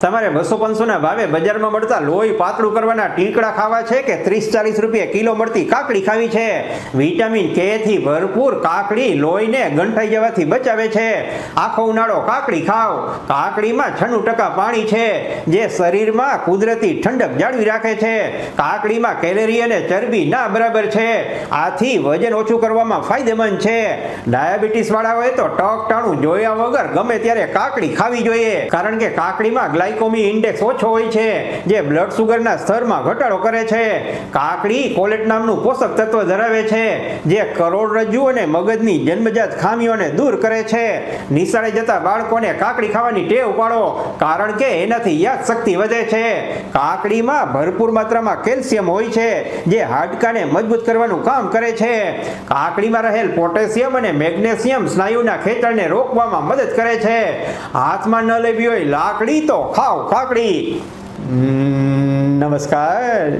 તમારે બસો પાંચસોના ભાવે બજારમાં મળતા લોહી પાતળું કરવાના ટીકડા ખાવા છે કે ત્રીસ ચાલીસ રૂપિયા કિલો મળતી કાકડી ખાવી છે? વિટામિન કે થી ભરપૂર કાકડી લોહીને ગંઠાઈ જવાથી બચાવે છે. આખો ઉનાળો કાકડી ખાઓ. કાકડીમાં છન્નું ટકા પાણી છે, જે શરીરમાં કુદરતી ઠંડક જાળવી રાખે છે. કાકડીમાં કેલેરી અને ચરબી ના બરાબર છે. આથી વજન ઓછું કરવામાં ફાયદેમંદ છે. ડાયાબિટીસ વાળા હોય તો ટક ટાણું જોયા વગર ગમે ત્યારે કાકડી ખાવી જોઈએ. કારણ કે કાકડીમાં ગ્લાયકોમી ઇન્ડેક્સ ઓછો હોય છે, જે બ્લડ સુગરના સ્તરમાં ઘટાડો કરે છે. કાકડી કોલેટ નામનું પોષક તત્વ ધરાવે છે, જે કરોડરજ્જુ અને મગજની જન્મજાત ખામીઓને દૂર કરે છે. નિશાળે જતા બાળકોને કાકડી ખાવાની ટેવ પાડો કારણ કે એનાથી યાદ શક્તિ વધે છે. કાકડીમાં ભરપૂર માત્રામાં કેલ્શિયમ હોય છે, જે હાડકાને મજબૂત કરવાનું કામ કરે છે. કાકડીમાં રહેલ પોટેશિયમ અને મેગ્નેશિયમ સ્નાયુના ખેંચાણને રોકવામાં મદદ કરે છે. હાથમાં ન લેવી હોય લાકડી તો हाव काकडी नमस्कार